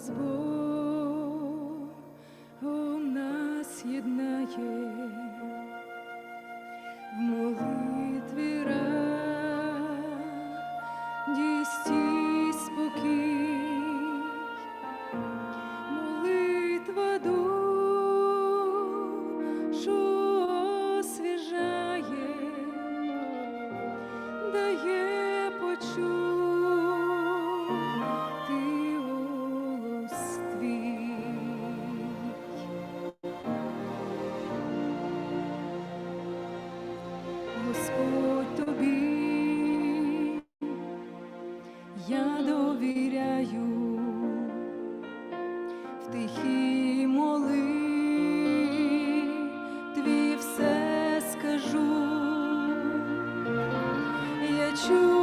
was born. you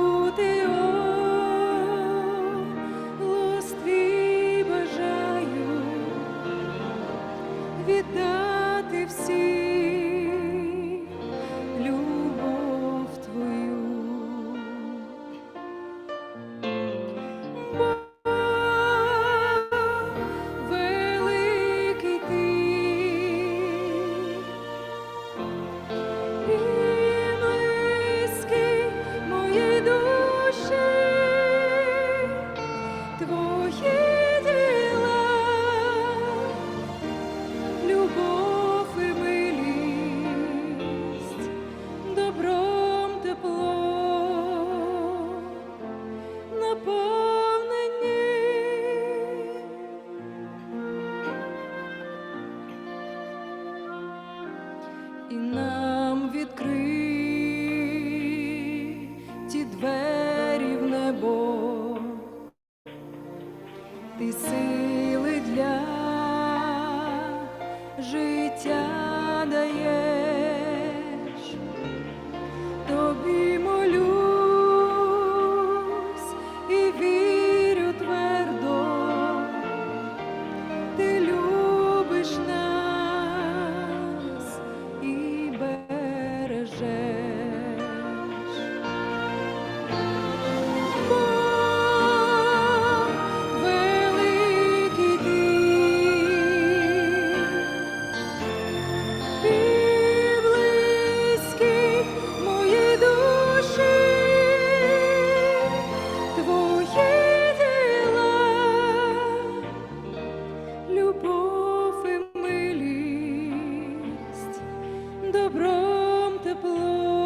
нам відкриті двері в небо, ти сили для життя даєш. добром тепло.